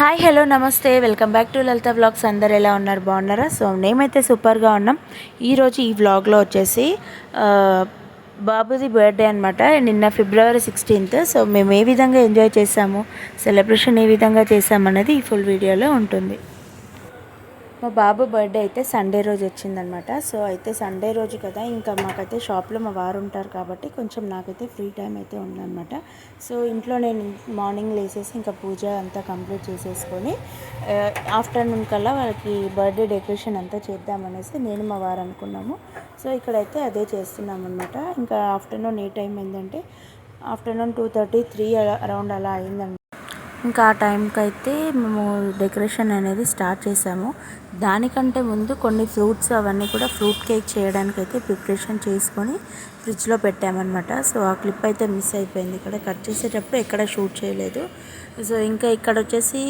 Hi hello నమస్తే. Welcome back to Lalitha vlogs. అందరు ఎలా ఉన్నారు? బాగున్నారా? సో మేమైతే సూపర్గా ఉన్నాం. ఈరోజు ఈ వ్లాగ్లో వచ్చేసి బాబుది బర్త్డే అనమాట నిన్న ఫిబ్రవరి సిక్స్టీన్త్. సో మేము ఏ విధంగా ఎంజాయ్ చేసాము సెలబ్రేషన్ ఏ విధంగా చేసామన్నది ఈ ఫుల్ వీడియోలో ఉంటుంది. మా బాబు బర్త్డే అయితే సండే రోజు వచ్చిందనమాట సో అయితే సండే రోజు కదా ఇంకా మాకైతే షాప్లో మా వారు ఉంటారు కాబట్టి కొంచెం నాకైతే ఫ్రీ టైం అయితే ఉందన్నమాట. సో ఇంట్లో నేను మార్నింగ్ లేసేసి ఇంకా పూజ అంతా కంప్లీట్ చేసేసుకొని ఆఫ్టర్నూన్ కల్లా వాళ్ళకి బర్త్డే డెకరేషన్ అంతా చేద్దామనేసి నేను మా వారు అనుకున్నాము. సో ఇక్కడైతే అదే చేస్తున్నాం అనమాట ఇంకా ఆఫ్టర్నూన్ ఏ టైం అయిందంటే afternoon two thirty three around అలా అయిందన్నమాట. ఇంకా ఆ టైంకి అయితే మేము డెకరేషన్ అనేది స్టార్ట్ చేసాము. దానికంటే ముందు కొన్ని ఫ్రూట్స్ అవన్నీ కూడా ఫ్రూట్ కేక్ చేయడానికి అయితే ప్రిపరేషన్ చేసుకొని ఫ్రిడ్జ్లో పెట్టామన్నమాట. సో ఆ క్లిప్ అయితే మిస్ అయిపోయింది. ఇక్కడ కట్ చేసేటప్పుడు ఎక్కడ షూట్ చేయలేదు. సో ఇంకా ఇక్కడ వచ్చేసి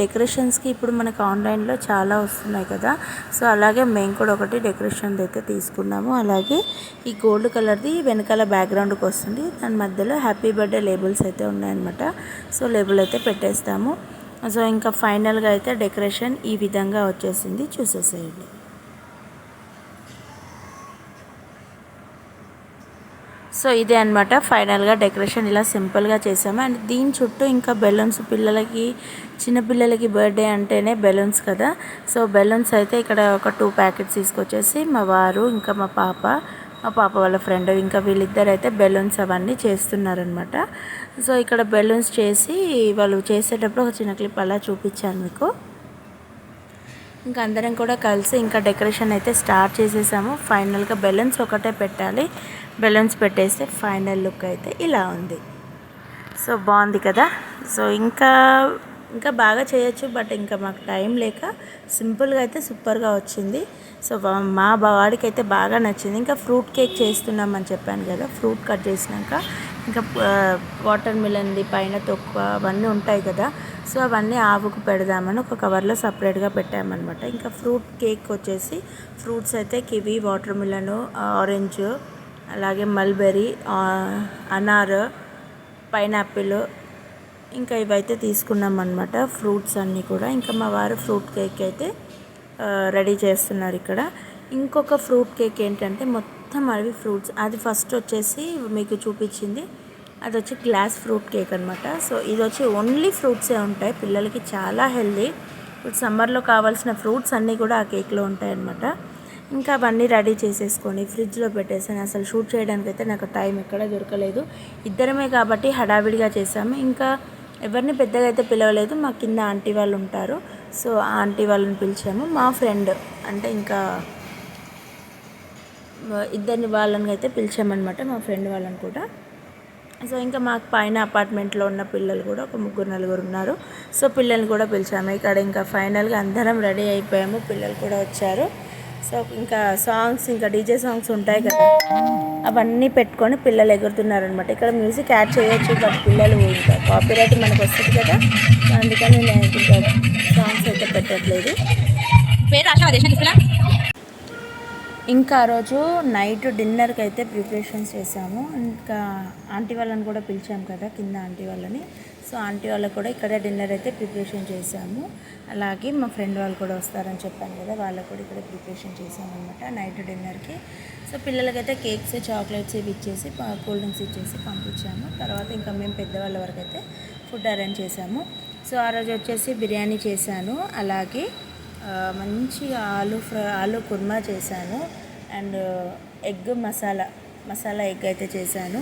డెకరేషన్స్కి ఇప్పుడు మనకు ఆన్లైన్లో చాలా వస్తున్నాయి కదా. సో అలాగే మేము కూడా ఒకటి డెకరేషన్ అయితే తీసుకున్నాము. అలాగే ఈ గోల్డ్ కలర్ది వెనకాల బ్యాక్గ్రౌండ్కి వస్తుంది. దాని మధ్యలో హ్యాపీ బర్త్డే లేబుల్స్ అయితే ఉన్నాయన్నమాట. సో లేబుల్ అయితే పెట్టేస్తాము. సో ఇంకా ఫైనల్గా అయితే డెకరేషన్ ఈ విధంగా వచ్చేసింది. చూసేసేయండి. సో ఇదే అనమాట ఫైనల్గా డెకరేషన్ ఇలా సింపుల్గా చేసాము అండ్ దీని చుట్టూ ఇంకా బెలూన్స్ పిల్లలకి చిన్నపిల్లలకి బర్త్డే అంటేనే బెలూన్స్ కదా. సో బెలూన్స్ అయితే ఇక్కడ ఒక టూ ప్యాకెట్స్ తీసుకొచ్చేసి మా వారు ఇంకా మా పాప మా పాప వాళ్ళ ఫ్రెండ్ ఇంకా వీళ్ళిద్దరు అయితే బెలూన్స్ అవన్నీ చేస్తున్నారనమాట సో ఇక్కడ బెలూన్స్ చేసి వాళ్ళు చేసేటప్పుడు ఒక చిన్న క్లిప్ అలా చూపించాను మీకు. ఇంకా అందరం కూడా కలిసి ఇంకా డెకరేషన్ అయితే స్టార్ట్ చేసేసాము. ఫైనల్గా బెలూన్స్ ఒకటే పెట్టాలి. బెలూన్స్ పెట్టేస్తే ఫైనల్ లుక్ అయితే ఇలా ఉంది. సో బాగుంది కదా? సో ఇంకా ఇంకా బాగా చేయొచ్చు బట్ ఇంకా మాకు టైం లేక సింపుల్గా అయితే సూపర్గా వచ్చింది. సో మా వాడికి అయితే బాగా నచ్చింది. ఇంకా ఫ్రూట్ కేక్ చేస్తున్నామని చెప్పాను కదా ఫ్రూట్ కట్ చేసినాక. ఇంకా వాటర్ మిలన్ది పైన తొక్కు అవన్నీ ఉంటాయి కదా సో అవన్నీ ఆవుకు పెడదామని ఒక కవర్లో సపరేట్గా పెట్టామన్నమాట. ఇంకా ఫ్రూట్ కేక్ వచ్చేసి ఫ్రూట్స్ అయితే కివి వాటర్ మిలను ఆరెంజ్ అలాగే మల్బెరీ అనార్ పైనాపిల్ ఇంకా ఇవైతే తీసుకున్నాం అనమాట ఫ్రూట్స్ అన్నీ కూడా. ఇంకా మా వారు ఫ్రూట్ కేక్ అయితే రెడీ చేస్తున్నారు ఇక్కడ. ఇంకొక ఫ్రూట్ కేక్ ఏంటంటే మొత్తం అవి ఫ్రూట్స్. అది ఫస్ట్ వచ్చేసి మీకు చూపించింది. అది వచ్చి గ్లాస్ ఫ్రూట్ కేక్ అనమాట సో ఇది వచ్చి ఓన్లీ ఫ్రూట్సే ఉంటాయి. పిల్లలకి చాలా హెల్దీ. ఇప్పుడు సమ్మర్లో కావాల్సిన ఫ్రూట్స్ అన్నీ కూడా ఆ కేక్లో ఉంటాయన్నమాట. ఇంకా అవన్నీ రెడీ చేసేసుకొని ఫ్రిడ్జ్లో పెట్టేసాను అసలు షూట్ చేయడానికి అయితే నాకు టైం ఎక్కడ దొరకలేదు. ఇద్దరమే కాబట్టి హడావిడిగా చేసాము ఇంకా ఎవరిని పెద్దగా అయితే పిలవలేదు మా కింద ఆంటీ వాళ్ళు ఉంటారు. సో ఆ ఆంటీ వాళ్ళని పిలిచాము. మా ఫ్రెండ్ అంటే ఇంకా ఇద్దరిని వాళ్ళని అయితే పిలిచామన్నమాట మా ఫ్రెండ్ వాళ్ళని కూడా. సో ఇంకా మాకు పైన అపార్ట్మెంట్లో ఉన్న పిల్లలు కూడా ఒక ముగ్గురు నలుగురు ఉన్నారు. సో పిల్లల్ని కూడా పిలిచాము. ఇక్కడ ఇంకా ఫైనల్గా అందరం రెడీ అయిపోయాము. పిల్లలు కూడా వచ్చారు. సో ఇంకా సాంగ్స్ ఇంకా డీజే సాంగ్స్ ఉంటాయి కదా. అవన్నీ పెట్టుకొని పిల్లలు ఎగురుతున్నారు అనమాట ఇక్కడ మ్యూజిక్ యాడ్ చేయొచ్చు బట్ పిల్లలు ఇంకా కాపీరైట్ మనకు వస్తుంది కదా. అందుకని నేను ఇంకా సాంగ్స్ అయితే పెట్టట్లేదు. ఇంకా ఆ రోజు నైట్ డిన్నర్కి అయితే ప్రిపరేషన్స్ చేసాము ఇంకా ఆంటీ వాళ్ళని కూడా పిలిచాము కదా కింద ఆంటీ వాళ్ళని. సో ఆంటీ వాళ్ళకి కూడా ఇక్కడ డిన్నర్ అయితే ప్రిపరేషన్ చేశాము. అలాగే మా ఫ్రెండ్ వాళ్ళు కూడా వస్తారని చెప్పాను కదా వాళ్ళకు కూడా ఇక్కడ ప్రిపరేషన్ చేసాము అనమాట నైట్ డిన్నర్కి. సో పిల్లలకైతే కేక్స్ చాక్లెట్స్ ఇవి ఇచ్చేసి కూల్ డ్రింక్స్ ఇచ్చేసి పంపించాము. తర్వాత ఇంకా మేము పెద్దవాళ్ళ వరకు అయితే ఫుడ్ అరేంజ్ చేసాము సో ఆ రోజు వచ్చేసి బిర్యానీ చేశాను. అలాగే మంచిగా మంచి ఆలు ఫ్రై ఆలు కుర్మా చేశాను. And egg masala masala egg అయితే చేశాను.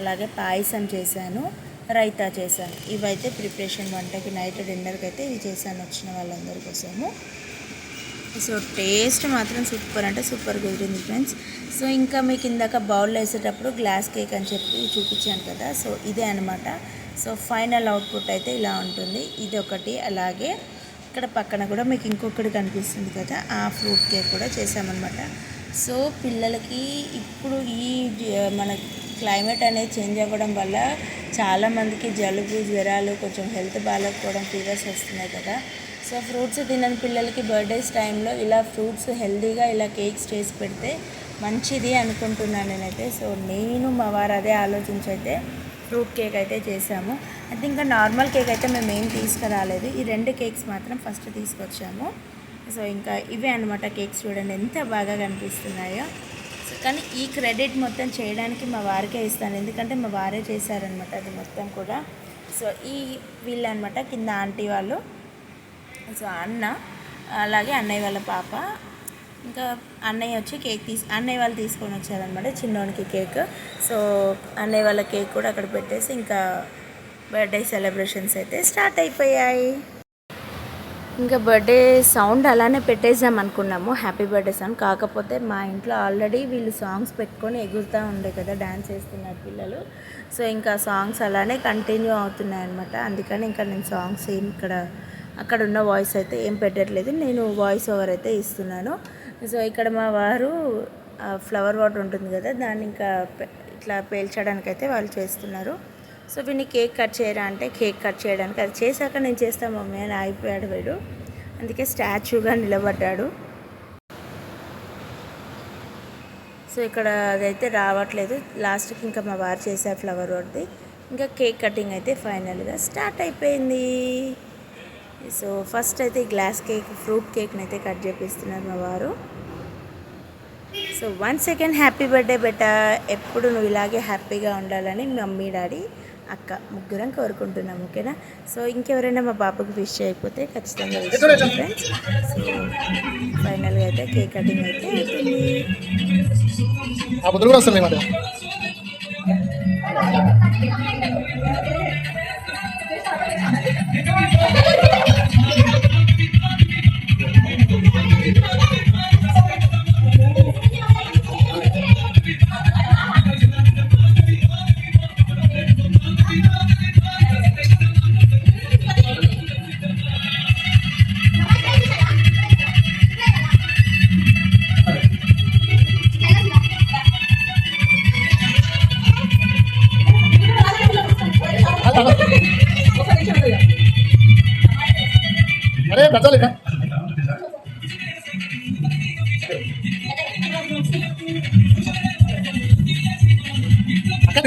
అలాగే పాయసం చేశాను. రైతా చేశాను. ఇవైతే ప్రిపరేషన్ వంటకి నైట్ డిన్నర్కి అయితే ఇవి చేశాను వచ్చిన వాళ్ళందరి కోసము. సో టేస్ట్ మాత్రం సూపర్ అంటే సూపర్ కుదిరింది ఫ్రెండ్స్. సో ఇంకా మీకు ఇందాక బౌల్లో వేసేటప్పుడు గ్లాస్ కేక్ అని చెప్పి చూపించాను కదా సో ఇదే అనమాట సో ఫైనల్ అవుట్పుట్ అయితే ఇలా ఉంటుంది. ఇది ఒకటి అలాగే ఇక్కడ పక్కన కూడా మీకు ఇంకొకటి కనిపిస్తుంది కదా ఆ ఫ్రూట్ కేక్ కూడా చేసామన్నమాట సో పిల్లలకి ఇప్పుడు ఈ మన క్లైమేట్ అనేది చేంజ్ అవ్వడం వల్ల చాలామందికి జలుబు జ్వరాలు కొంచెం హెల్త్ బాగాలేకపోవడం ఫీవర్స్ వస్తున్నాయి కదా. సో ఫ్రూట్స్ తినని పిల్లలకి బర్త్డేస్ టైంలో ఇలా ఫ్రూట్స్ హెల్దీగా ఇలా కేక్స్ చేసి పెడితే మంచిది అనుకుంటున్నాను నేనైతే. సో నేను మా వారు అదే ఆలోచించి అయితే ఫ్రూట్ కేక్ అయితే చేసాము. అయితే ఇంకా నార్మల్ కేక్ అయితే మేము ఏం తీసుకురాలేదు. ఈ రెండు కేక్స్ మాత్రం ఫస్ట్ తీసుకొచ్చాము. సో ఇంకా ఇవే అనమాట కేక్స్ చూడండి ఎంత బాగా కనిపిస్తున్నాయో. కానీ ఈ క్రెడిట్ మొత్తం చేయడానికి మా వారికే ఇస్తాను. ఎందుకంటే మా వారే చేశారనమాట అది మొత్తం కూడా. సో ఈ వీళ్ళు అనమాట కింద ఆంటీ వాళ్ళు సో అన్న అలాగే అన్నయ్య వాళ్ళ పాప ఇంకా అన్నయ్య వచ్చి కేక్ తీసు అన్నయ్య వాళ్ళు తీసుకొని వచ్చారనమాట చిన్నోనికి కేక్. సో అన్నయ్య వాళ్ళ కేక్ కూడా అక్కడ పెట్టేసి ఇంకా బర్త్డే సెలబ్రేషన్స్ అయితే స్టార్ట్ అయిపోయాయి. ఇంకా బర్త్డే సౌండ్ అలానే పెట్టేసాం అనుకున్నాము. హ్యాపీ బర్త్డే సౌండ్ కాకపోతే మా ఇంట్లో ఆల్రెడీ వీళ్ళు సాంగ్స్ పెట్టుకొని ఎగురుతూ ఉండే కదా డ్యాన్స్ చేస్తున్నారు పిల్లలు. సో ఇంకా సాంగ్స్ అలానే కంటిన్యూ అవుతున్నాయి అనమాట అందుకని ఇంకా నేను సాంగ్స్ ఏం ఇక్కడ అక్కడ ఉన్న వాయిస్ అయితే ఏం పెట్టట్లేదు. నేను వాయిస్ ఓవర్ అయితే ఇస్తున్నాను. సో ఇక్కడ మా వారు ఫ్లవర్ వాటర్ ఉంటుంది కదా దాన్ని ఇంకా ఇట్లా పేల్చడానికి అయితే వాళ్ళు చేస్తున్నారు. సో వీడిని కేక్ కట్ చేయరా అంటే కేక్ కట్ చేయడానికి. అది చేశాక నేను చేస్తాను మమ్మీ అని ఆగిపోయాడు వీడు. అందుకే స్టాచ్యూగా నిలబడ్డాడు. సో ఇక్కడ అదైతే రావట్లేదు. లాస్ట్కి ఇంకా మా వారు చేశారు ఫ్లవర్ వార్ది ఇంకా కేక్ కటింగ్ అయితే ఫైనల్గా స్టార్ట్ అయిపోయింది. సో ఫస్ట్ అయితే గ్లాస్ కేక్ ఫ్రూట్ కేక్ని అయితే కట్ చేపిస్తున్నారు మా వారు. So one second happy birthday బెట. ఎప్పుడు నువ్వు ఇలాగే హ్యాపీగా ఉండాలని మమ్మీ డాడీ అక్క ముగ్గురం కోరుకుంటున్నాం ఓకేనా? సో ఇంకెవరైనా మా బాబుకి విష్ చేయకపోతే ఖచ్చితంగా విష్ ఫ్రెండ్స్ సో ఫైనల్గా అయితే కేక్ కటింగ్ అయితే అవుతుంది ఆ బుద్ధులు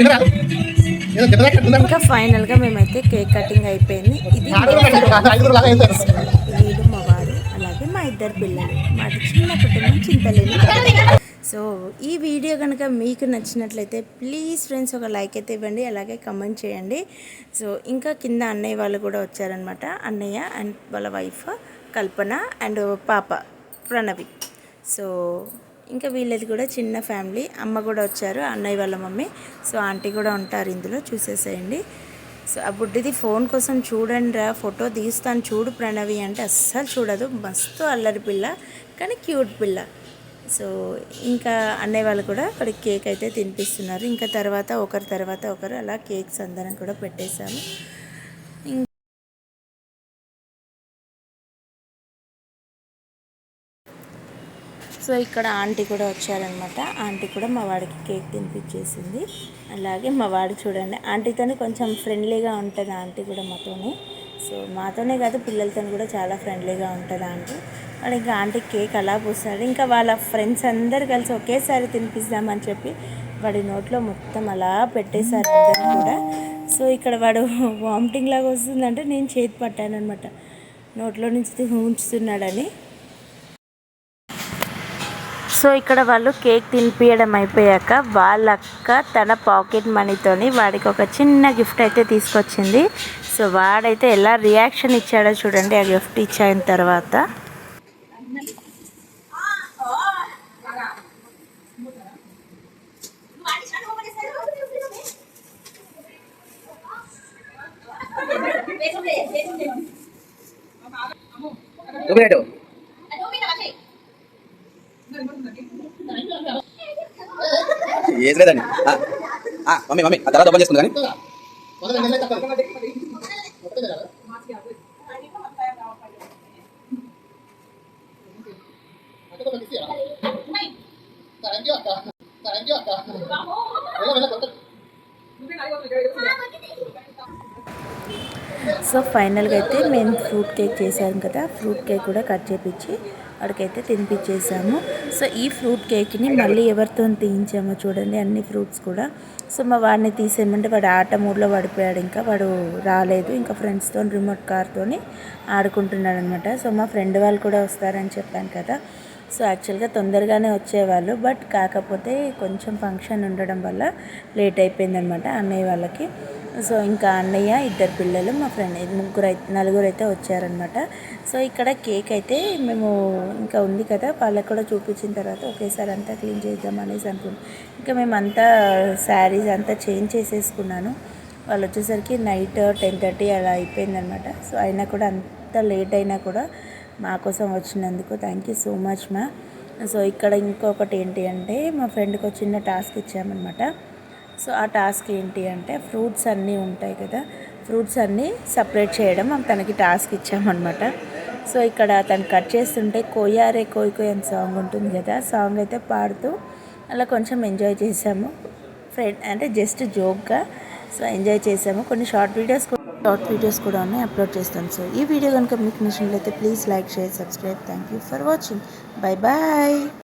ఇక. ఇంకా ఫైనల్గా మేమైతే కేక్ కటింగ్ అయిపోయింది. ఇది వీడు మా వారు. అలాగే మా ఇద్దరు పిల్లలు. మాది చిన్న కుటుంబం కుటుంబం. సో ఈ వీడియో కనుక మీకు నచ్చినట్లయితే ప్లీజ్ ఫ్రెండ్స్ ఒక లైక్ అయితే ఇవ్వండి అలాగే కమెంట్ చేయండి. సో ఇంకా కింద అన్నయ్య వాళ్ళు కూడా వచ్చారనమాట అన్నయ్య అండ్ వాళ్ళ వైఫ్ కల్పన అండ్ పాప ప్రణవి. సో ఇంకా వీళ్ళది కూడా చిన్న ఫ్యామిలీ అమ్మ కూడా వచ్చారు అన్నయ్య వాళ్ళ మమ్మీ. సో ఆంటీ కూడా ఉంటారు ఇందులో చూసేసేయండి. సో ఆ బుడ్డిది ఫోన్ కోసం చూడండి రా ఫోటో తీస్తాను చూడు ప్రణవి అంటే అస్సలు చూడదు మస్తు అల్లరి పిల్ల కానీ క్యూట్ పిల్ల. సో ఇంకా అన్నయ్య వాళ్ళు కూడా అక్కడ కేక్ అయితే తినిపిస్తున్నారు. ఇంకా తర్వాత ఒకరి తర్వాత ఒకరు అలా కేక్స్ అందరం కూడా పెట్టేశాము. సో ఇక్కడ ఆంటీ కూడా వచ్చారనమాట ఆంటీ కూడా మా వాడికి కేక్ తినిపించేసింది. అలాగే మా వాడు చూడండి ఆంటీతోనే కొంచెం ఫ్రెండ్లీగా ఉంటుంది ఆంటీ కూడా మాతోనే. సో మాతోనే కాదు పిల్లలతో కూడా చాలా ఫ్రెండ్లీగా ఉంటుంది ఆంటీ. వాడు ఇంకా ఆంటీ కేక్ అలా పూస్తాడు ఇంకా వాళ్ళ ఫ్రెండ్స్ అందరు కలిసి ఒకేసారి తినిపిస్తామని చెప్పి వాడి నోట్లో మొత్తం అలా పెట్టేశారు అందరు కూడా. సో ఇక్కడ వాడు వామిటింగ్ లాగా వస్తుందంటే నేను చేతి పట్టాను అనమాట నోట్లో నుంచి ఉంచుతున్నాడని. సో ఇక్కడ వాళ్ళు కేక్ తినిపించడం అయిపోయాక వాళ్ళ అక్క తన పాకెట్ మనీతోని వాడికి ఒక చిన్న గిఫ్ట్ అయితే తీసుకొచ్చింది. సో వాడైతే ఎలా రియాక్షన్ ఇచ్చాడో చూడండి. ఆ గిఫ్ట్ ఇచ్చిన తర్వాత చూపినట్టు ఏసలేదండి మమ్మీ మమ్మీ ఆ తర్వాత ఓపెన్ చేసుకుంది కానీ మొదలు నెల తప్పదు ఒకటే కదా అక్కడ ఒక కిసి థ్యాంక్ యూ అక్క థ్యాంక్ యూ అక్క వెళ్ళ వెళ్ళ కొత్త సో ఫైనల్గా అయితే మేము ఫ్రూట్ కేక్ చేశాం కదా ఫ్రూట్ కేక్ కూడా కట్ చేపించి వాడికైతే తినిపించేసాము సో ఈ ఫ్రూట్ కేక్ని మళ్ళీ ఎవరితో తీయించామో చూడండి అన్ని ఫ్రూట్స్ కూడా. సో మా వాడిని తీసేయమంటే వాడు ఆట మూడ్లో పడిపోయాడు ఇంకా వాడు రాలేదు ఇంకా ఫ్రెండ్స్తో రిమోట్ కార్తో ఆడుకుంటున్నాడు అనమాట సో మా ఫ్రెండ్ వాళ్ళు కూడా వస్తారని చెప్పాను కదా. సో యాక్చువల్గా తొందరగానే వచ్చేవాళ్ళు బట్ కాకపోతే కొంచెం ఫంక్షన్ ఉండడం వల్ల లేట్ అయిపోయిందనమాట అన్నయ్య వాళ్ళకి. సో ఇంకా అన్నయ్య ఇద్దరు పిల్లలు మా ఫ్రెండ్ ముగ్గురు అయితే నలుగురు అయితే వచ్చారనమాట సో ఇక్కడ కేక్ అయితే మేము ఇంకా ఉంది కదా వాళ్ళకి కూడా చూపించిన తర్వాత ఒకేసారి అంతా క్లీన్ చేద్దాం అనేసి అనుకున్నాం. ఇంకా మేమంతా శారీస్ అంతా చేంజ్ చేసేసుకున్నాను. వాళ్ళు వచ్చేసరికి నైట్ టెన్ థర్టీ అలా అయిపోయిందనమాట సో అయినా కూడా అంత లేట్ అయినా కూడా మా కోసం వచ్చినందుకు థ్యాంక్ యూ సో మచ్ మా. సో ఇక్కడ ఇంకొకటి ఏంటి అంటే మా ఫ్రెండ్కి ఒక చిన్న టాస్క్ ఇచ్చామన్నమాట. సో ఆ టాస్క్ ఏంటి అంటే ఫ్రూట్స్ అన్నీ ఉంటాయి కదా ఫ్రూట్స్ అన్నీ సపరేట్ చేయడం తనకి టాస్క్ ఇచ్చామన్నమాట. సో ఇక్కడ తను కట్ చేస్తుంటే కోయారే కోయ్ కోయ్ అని సాంగ్ ఉంటుంది కదా సాంగ్ అయితే పాడుతూ అలా కొంచెం ఎంజాయ్ చేసాము ఫ్రెండ్ అంటే జస్ట్ జోక్గా సో ఎంజాయ్ చేసాము కొన్ని షార్ట్ వీడియోస్ షార్ట్ వీడియోస్ కూడా ఉన్నాయి అప్లోడ్ చేస్తాం సో ఈ వీడియో కనుక మీకు నచ్చినట్లయితే please like share subscribe. Thank you for watching. Bye bye.